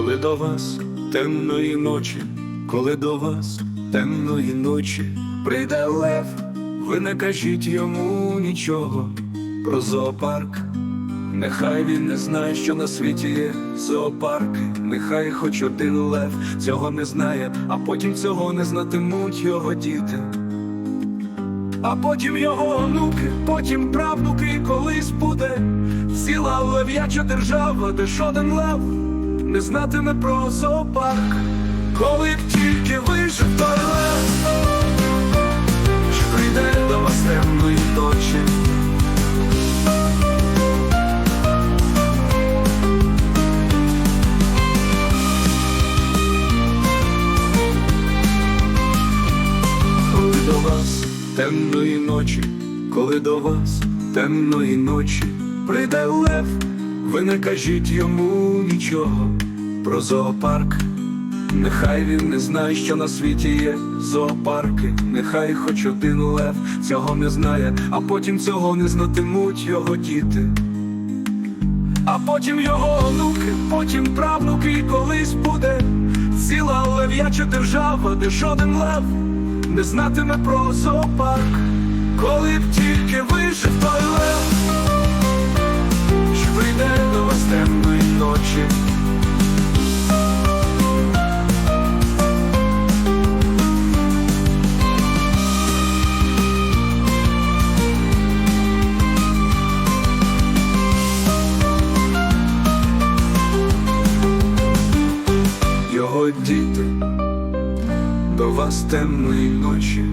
до вас темної ночі, коли до вас темної ночі прийде лев, ви не кажіть йому нічого про зоопарк. Нехай він не знає, що на світі є зоопарки, нехай хоч один лев цього не знає, а потім цього не знатимуть його діти. А потім його онуки, потім правнуки, колись буде ціла лев'яча держава, де жоден лев не знатиме про зоопарк, коли б тільки вижив той лев, що прийде до вас темної ночі. Коли до вас темної ночі, коли до вас темної ночі. Прийде лев, ви не кажіть йому нічого про зоопарк. Нехай він не знає, що на світі є зоопарки, нехай хоч один лев цього не знає, а потім цього не знатимуть його діти. А потім його онуки, потім правнуки, і колись буде ціла лев'яча держава, де жоден лев не знатиме про зоопарк, коли б тільки вижив до вас темної ночі